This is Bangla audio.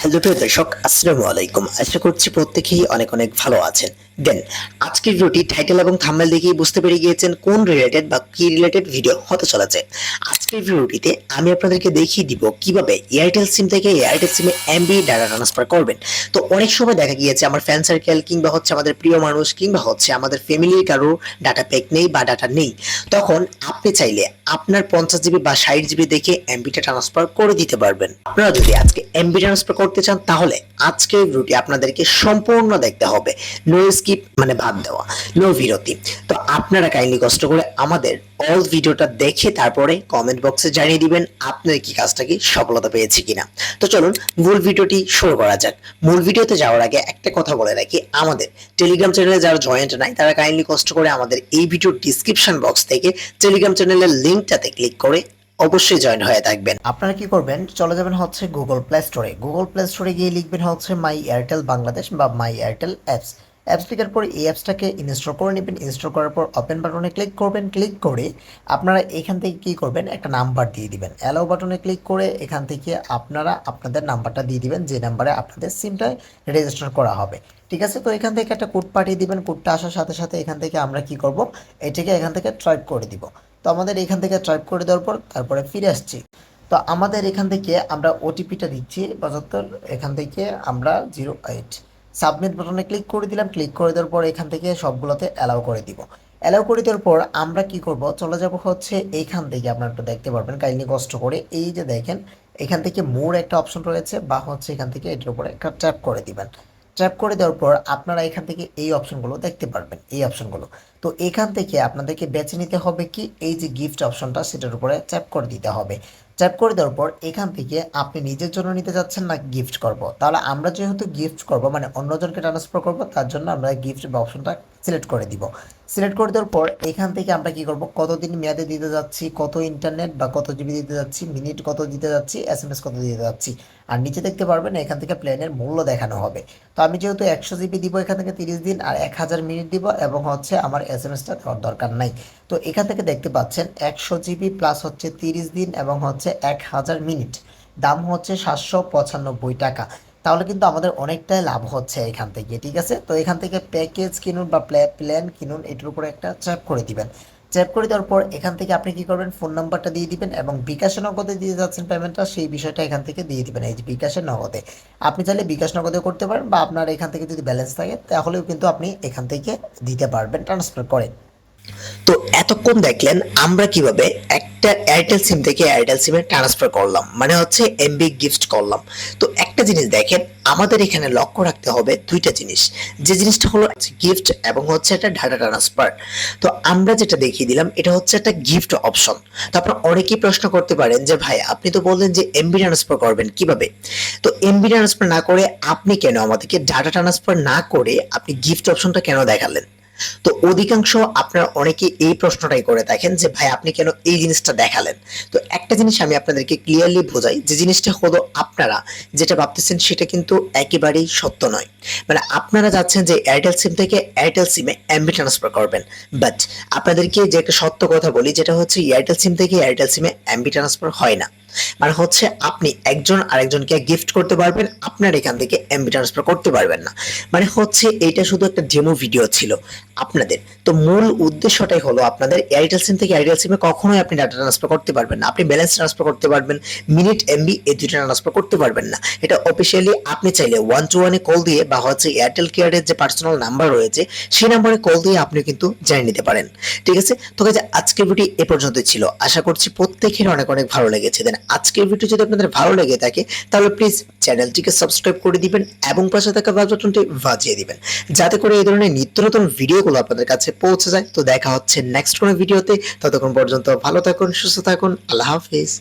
হ্যালো প্রিয় দর্শক, আসসালামু আলাইকুম। আশা করছি প্রত্যেকেই অনেক অনেক ভালো আছেন। দেন, আজকের ভিডিওটি টাইটেল এবং থাম্বনেল দেখেই বুঝতে পেরে গিয়েছেন কোন রিলেটেড বা কি রিলেটেড ভিডিও হতে চলেছে। আজকের ভিডিওটিতে আমি আপনাদেরকে দেখিয়ে দিব কীভাবে এয়ারটেল সিম থেকে এয়ারটেল সিমে এমবি ডাটা ট্রান্সফার করবেন। তো অনেক সময় দেখা গিয়েছে আমার ফ্যান সার্কেল কিংবা হচ্ছে আমাদের প্রিয় মানুষ কিংবা হচ্ছে আমাদের ফ্যামিলির কারও ডাটা প্যাক নেই বা ডাটা নেই। তখন আপনি চাইলে আপনার পঞ্চাশ জিবি বা ষাট জিবি দেখে এমবিটা ট্রান্সফার করে দিতে পারবেন। আপনারা যদি আজকে এমবি ট্রান্সফার করতে চান, তাহলে আজকের ভিডিওটি আপনাদেরকে সম্পূর্ণ দেখতে হবে। নো স্কিপ মানে বাদ দেওয়া নো বিরতি। তো আপনারা কাইন্ডলি কষ্ট করে আমাদের অল ভিডিওটা দেখে তারপরে কমেন্ট বক্সে জানিয়ে দিবেন আপনার কি কাজটা, কি সফলতা পেয়েছে কিনা। তো চলুন মূল ভিডিওটি শুরু করা যাক। মূল ভিডিওতে যাওয়ার আগে একটা কথা বলে রাখি, আমাদের টেলিগ্রাম চ্যানেলে যারা জয়েন্ট নাই, তারা কাইন্ডলি কষ্ট করে আমাদের এই ভিডিওর ডিসক্রিপশন বক্স থেকে টেলিগ্রাম চ্যানেলের লিঙ্কটাতে ক্লিক করে অবশ্যই জয়েন হয়ে থাকবেন। আপনারা কি করবেন? চলে যাবেন হচ্ছে গুগল প্লে স্টোরে গুগল প্লে স্টোরে গিয়ে লিখবেন হচ্ছে মাই এয়ারটেল বাংলাদেশ বা মাই এয়ারটেল অ্যাপস অ্যাপস লিখার পর এই অ্যাপসটাকে ইনস্টল করে নেবেন। ইনস্টল করার পর ওপেন বাটনে ক্লিক করবেন। ক্লিক করে আপনারা এখান থেকে কি করবেন? একটা নাম্বার দিয়ে দিবেন। অ্যালাউ বাটনে ক্লিক করে এখান থেকে আপনারা আপনাদের নাম্বারটা দিয়ে দিবেন। যে নাম্বারে আপনাদের সিমটা রেজিস্টার করা হবে। ঠিক আছে? তো এখান থেকে একটা কোড পাঠিয়ে দিবেন। কোডটা আসার সাথে সাথে এখান থেকে আমরা কি করব? এটাকে এখান থেকে ট্রাইপ করে দিব। তো আমাদের এখান থেকে ট্রাইপ করে দেওয়ার পর তারপরে ফিরে আসছি। তো আমাদের এখান থেকে আমরা ওটিপিটা দিচ্ছি, পঁচাত্তর, এখান থেকে আমরা জিরো এইট সাবমিট বাটনে ক্লিক করে দিলাম ক্লিক করে দেওয়ার পর এখান থেকে সবগুলোতে অ্যালাউ করে দিব। অ্যালাউ করে দেওয়ার পর আমরা কি করব? চলে যাব হচ্ছে এইখান থেকে, আপনারা একটু দেখতে পারবেন, কাইন্ডলি কষ্ট করে। এই যে দেখেন, এখান থেকে মোর একটা অপশন রয়েছে, বা হচ্ছে এখান থেকে এটার উপরে একটা ট্যাপ করে দিবেন। ট্যাপ করে দেওয়ার পর আপনারা এখান থেকে এই অপশনগুলো দেখতে পারবেন, এই অপশনগুলো। তো এখান থেকে আপনাদেরকে বেছে নিতে হবে কি? এই যে গিফট অপশনটা, সেটার উপরে ট্যাপ করে দিতে হবে। ট্যাপ করে দেওয়ার পর এখান থেকে আপনি নিজের জন্য নিতে যাচ্ছেন না গিফট করব। তাহলে আমরা যেহেতু গিফট করব মানে অন্যজনকে ট্রান্সফার করব, তার জন্য আমরা গিফট অপশনটা সিলেক্ট করে দিব। সিলেক্ট করে দেওয়ার পর এখান থেকে আমরা কি করব? কতদিন মেয়াদে দিতে যাচ্ছি? কত ইন্টারনেট বা কত জিবি দিতে যাচ্ছি? মিনিট কত দিতে যাচ্ছি? এস এম এস কত দিতে যাচ্ছি? আর নিচে দেখতে পারবেন এখান থেকে প্ল্যানের মূল্য দেখানো হবে। তো আমি যেহেতু একশো জিবি দিব এখান থেকে তিরিশ দিন আর এক হাজার মিনিট দিব এবং হচ্ছে আমার এস এম এসটা দেওয়ার দরকার নাই। তো এখান থেকে দেখতে পাচ্ছেন একশো জিবি প্লাস হচ্ছে তিরিশ দিন এবং হচ্ছে এক হাজার মিনিট দাম হচ্ছে সাতশো পঁচানব্বই টাকা। তাহলে কিন্তু আমাদের অনেকটাই লাভ হচ্ছে এখান থেকে, ঠিক আছে? তো এখান থেকে প্যাকেজ কিনুন বা প্ল্যান কিনুন, এটার উপরে একটা চ্যাপ করে দিবেন। চ্যাপ করে দেওয়ার পর এখান থেকে আপনি কি করবেন? ফোন নাম্বারটা দিয়ে দিবেন এবং বিকাশে নগদে দিয়ে যাচ্ছেন পেমেন্টটা সেই বিষয়টা এখান থেকে দিয়ে দিবেন, এই যে বিকাশের নগদে। আপনি চাইলে বিকাশ নগদে করতে পারেন বা আপনার এখান থেকে যদি ব্যালেন্স থাকে, তাহলেও কিন্তু আপনি এখান থেকে দিতে পারবেন ট্রান্সফার করেন। তো এতক্ষণ দেখলেন আমরা কীভাবে একটা এয়ারটেল সিম থেকে এয়ারটেল সিমে ট্রান্সফার করলাম। মানে হচ্ছে এমবি গিফট করলাম। তো একটা জিনিস দেখেন, আমাদের এখানে লক্ষ্য রাখতে হবে দুইটা জিনিস। যে জিনিসটা হলো গিফট এবং হচ্ছে একটা ডাটা ট্রান্সফার তো আমরা যেটা দেখিয়ে দিলাম, এটা হচ্ছে একটা গিফট অপশন তো আপনারা অনেকেই প্রশ্ন করতে পারেন যে, ভাই, আপনি তো বললেন যে এমবি ট্রান্সফার করবেন কীভাবে? তো এমবি ট্রান্সফার না করে আপনি কেন আমাদেরকে ডাটা ট্রান্সফার না করে আপনি গিফট অপশনটা কেন দেখালেন? তো অধিকাংশ আপনারা অনেকে এই প্রশ্নটাই করে থাকেন যে, ভাই, আপনি কেন এই জিনিসটা দেখালেন? তো একটা জিনিস আমি আপনাদেরকে ক্লিয়ারলি বোঝাই, যে জিনিসটা হলো আপনারা যেটা ভাবতেছেন সেটা কিন্তু একেবারেই সত্য নয়। মানে আপনারা যাচ্ছেন যে এয়ারটেল সিম থেকে এয়ারটেল সিমে এমবি ট্রান্সফার করবেন। বাট আপনাদেরকে যে একটা সত্য কথা বলি, যেটা হচ্ছে এয়ারটেল সিম থেকে এয়ারটেল সিমে এমবি ট্রান্সফার হয় না। মানে হচ্ছে আপনি একজন আরেকজনকে গিফট করতে পারবেন, আপনার এখান থেকে এমবি ট্রান্সফার করতে পারবেন না। মানে হচ্ছে এইটা শুধু একটা ডেমো ভিডিও ছিল আপনাদের। তো মূল উদ্দেশ্যটাই হলো আপনাদের এয়ারটেল সিম থেকে এয়ারটেল সিমে কখনোই আপনি ডাটা ট্রান্সফার করতে পারবেন না। আপনি ব্যালেন্স ট্রান্সফার করতে পারবেন মিনিট এমবি এই দুইটা ট্রান্সফার করতে পারবেন না। এটা অফিসিয়ালি আপনি চাইলে ওয়ান টু ওয়ানে কল দিয়ে বা হচ্ছে এয়ারটেল কেয়ারের যে পার্সোনাল নাম্বার রয়েছে, সেই নাম্বারে কল দিয়ে আপনি কিন্তু জেনে নিতে পারেন। ঠিক আছে? তো কাজে আজকের ভিডিও এ পর্যন্তই ছিল। আশা করছি প্রত্যেকের অনেক অনেক ভালো লেগেছে। দেন আজকের ভিডিও যদি আপনাদের ভালো লেগে থাকে, তাহলে প্লিজ চ্যানেলটিকে সাবস্ক্রাইব করে দিবেন এবং পাশে থাকা বেল বাটনটি বাজিয়ে দিবেন। যাতে করে এই ধরনের নিত্য নতুন ভিডিওগুলো আপনাদের কাছে পৌঁছে যায়। তো দেখা হচ্ছে নেক্সট কোনো ভিডিওতে ততক্ষণ পর্যন্ত ভালো থাকুন, সুস্থ থাকুন। আল্লাহ হাফিজ।